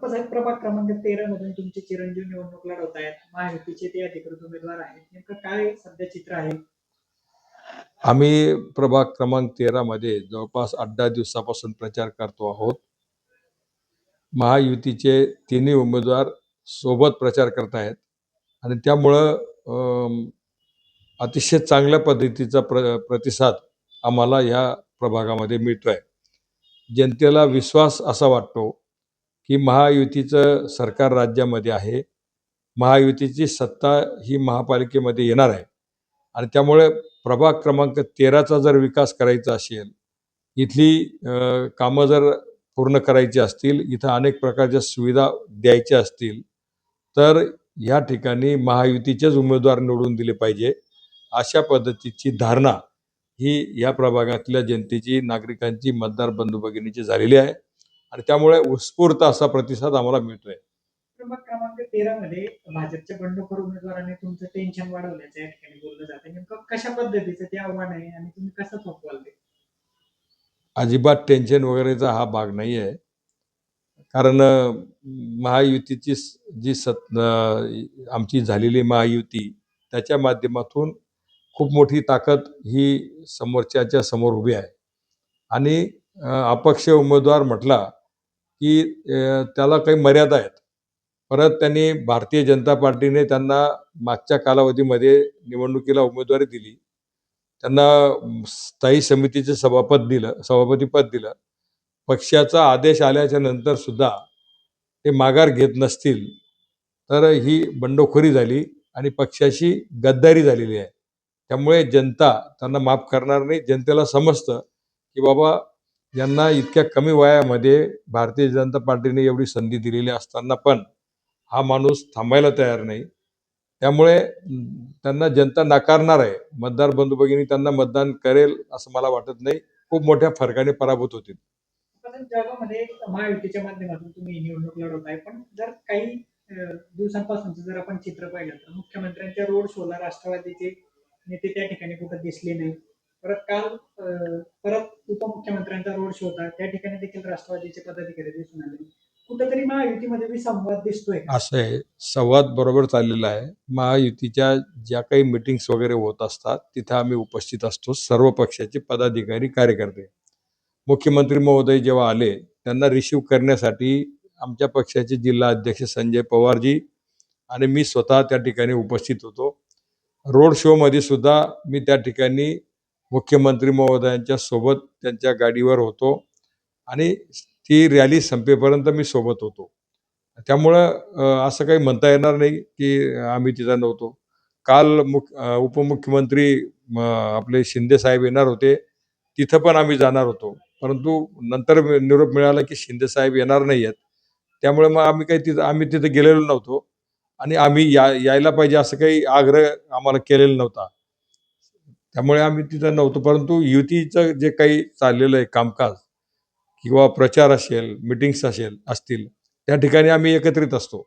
साहेब प्रभाग क्रमांक तेरा मधून तुमचे चिरंजीव निवडणूक लढवत आहेत महायुतीचे ते अधिकृत उमेदवार आहेत. नेमकं काय सध्या चित्र आहे? आम्ही प्रभाग क्रमांक तेरामध्ये जवळपास आठ दहा दिवसापासून प्रचार करतो आहोत. महायुतीचे तिन्ही उमेदवार सोबत प्रचार करत आहेत. आणि त्यामुळं अतिशय चांगल्या पद्धतीचा प्र प्रतिसाद आम्हाला या प्रभागामध्ये मिळतो आहे जनतेला विश्वास असा वाटतो की महायुतीचं सरकार राज्यामध्ये आहे. महायुतीची सत्ता ही महापालिकेमध्ये येणार आहे. आणि त्यामुळे प्रभाग क्रमांक तेराचा जर विकास करायचा असेल इथली कामं जर पूर्ण करायची असतील इथं अनेक प्रकारच्या सुविधा द्यायच्या असतील तर या ठिकाणी महायुतीचेच उमेदवार निवडून दिले पाहिजे. अशा पद्धतीची धारणा ही या प्रभागातल्या जनतेची नागरिकांची मतदार बंधू भगिनीची झालेली आहे. आणि त्यामुळे उत्स्फूर्त असा प्रतिसाद आम्हाला मिळतोय. प्रभाग क्रमांक तेरा मध्ये भाजपच्या बंडखोर उमेदवाराने तुमचं टेन्शन वाढवल्याचं या ठिकाणी बोललं जातं. नेमकं कशा पद्धतीचं ते आव्हान आहे आणि तुम्ही कसं थोपवाल ते अजिबात टेन्शन वगैरेचा हा भाग नाही आहे कारण महायुतीची जी सत आमची झालेली महायुती त्याच्या माध्यमातून खूप मोठी ताकद ही समोरच्याच्या समोर उभी आहे. आणि अपक्ष उमेदवार म्हटला की त्याला काही मर्यादा आहेत. परत त्यांनी भारतीय जनता पार्टीने त्यांना मागच्या कालावधीमध्ये निवडणुकीला उमेदवारी दिली. त्यांना स्थायी समितीचे सभापद दिलं सभापतीपद दिलं. पक्षाचा आदेश आल्याच्यानंतर सुद्धा ते माघार घेत नसतील तर ही बंडखोरी झाली आणि पक्षाशी गद्दारी झालेली आहे. त्यामुळे जनता त्यांना माफ करणार नाही. जनतेला समजतं की बाबा यांना इतक्या कमी वयामध्ये भारतीय जनता पार्टीने एवढी संधी दिलेली असताना पण हा माणूस थांबायला तयार नाही. त्यामुळे त्यांना जनता नाकारणार आहे. मतदार बंधू भगिनी त्यांना मतदान करेल असं मला वाटत नाही. खूप मोठ्या फरकाने पराभूत होतील. जगामध्ये महायुतीच्या माध्यमातून तुम्ही निवडणूक लढवत आहे. पण जर काही अं, जर आपण चित्र पाहिलं तर मुख्यमंत्र्यांच्या रोड शोला राष्ट्रवादीचे नेते त्या ठिकाणी कुठं दिसले नाही परत काल परत उपमुख्यमंत्र्यांचा रोड शो होता. त्या ठिकाणी देखील राष्ट्रवादीचे पदाधिकारी दिसून आले. कुठेतरी महायुतीमध्ये मी संवाद दिसतोय. असं आहे. संवाद बरोबर चाललेला आहे. महायुतीच्या ज्या काही मिटिंग्स वगैरे होत असतात तिथे आम्ही उपस्थित असतो. सर्व पक्षाचे पदाधिकारी कार्यकर्ते. मुख्यमंत्री महोदय जेव्हा आले त्यांना रिसीव करण्यासाठी आमच्या पक्षाचे जिल्हा अध्यक्ष संजय पवारजी आणि मी स्वतः त्या ठिकाणी उपस्थित होतो. रोड शोमध्ये सुद्धा मी त्या ठिकाणी मुख्यमंत्री महोदयांच्या सोबत त्यांच्या गाडीवर होतो आणि ती रॅली संपेपर्यंत मी सोबत होतो. त्यामुळं असं काही म्हणता येणार नाही की आम्ही तिथं नव्हतो. काल मुख उपमुख्यमंत्री आपले शिंदे साहेब येणार होते. तिथं पण आम्ही जाणार होतो. परंतु नंतर निरोप मिळाला की शिंदे साहेब येणार नाही आहेत त्यामुळे मग आम्ही काही तिथं आम्ही तिथं गेलेलो नव्हतो. आणि आम्ही या यायला पाहिजे असं काही आग्रह आम्हाला केलेला नव्हता. त्यामुळे आम्ही तिथं नव्हतो परंतु युतीचं जे काही चाललेलं आहे कामकाज किंवा प्रचार असेल मिटिंग्स असेल असतील त्या ठिकाणी आम्ही एकत्रित असतो.